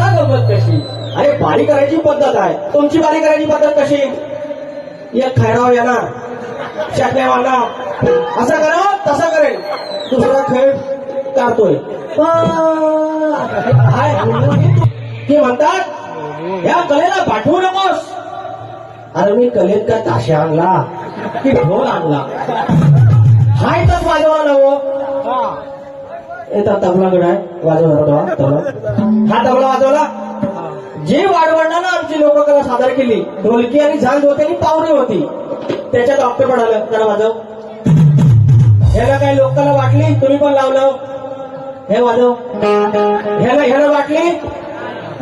आता गंमत कशी? अरे बारी करायची पद्धत आहे. तुमची बारी करायची पद्धत कशी? एक खैराव येणार. शाकण्या मारणार. असं करा तसं करेल. दुसरा खेळ काढतोय. काय? ते म्हणतात या कलेला पाठवू नकोस. अरे मी कलेत का ताशा आणला. की ढोल आणला. हाय तर वाजवा नवो येतात तबलाकडे आहे? वाजवला तो तबला हा तबला वाजवला जी वाढवणानं आमची लोककला सादर केली ढोलकी आणि झांज होती आणि पावरी होती. त्याच्यात ऑक्टोबर आलं जरा वाजव. ह्याला काही लोकांना वाटली? तुम्ही पण लावलं. हे वाजव. ह्याला ह्याला वाटली?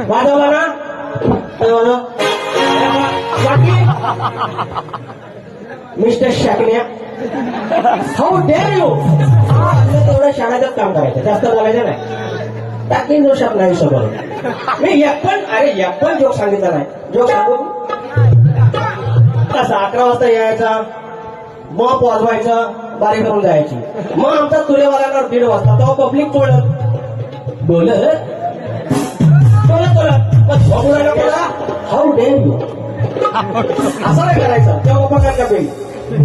वाजवला ना. हे वाजव. वाटली? मिस्टर शाकण्या. हाऊ डेअर यू तेवढं शाळेतच काम करायचं. जास्त बोलायचं नाही. टाकीन जो शब्द नाही सोबत मी एक पण अरे एक पण जोक सांगितला नाही. जोक सांगू? तसा अकरा वाजता यायचा मग वाजवायचं बारी करून जायची. मग आमचा तुलेवाला दीड वाजता. तेव्हा पब्लिक बोलत बोलत? बोलत बोलत. मग बोला हाऊ डे यू असं नाही करायचं. तेव्हा पगार कपेल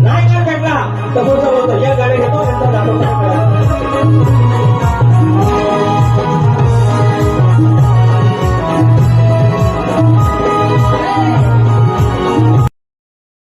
नाही का भेटला तर बोलतो बोलतो या गाडी घेतो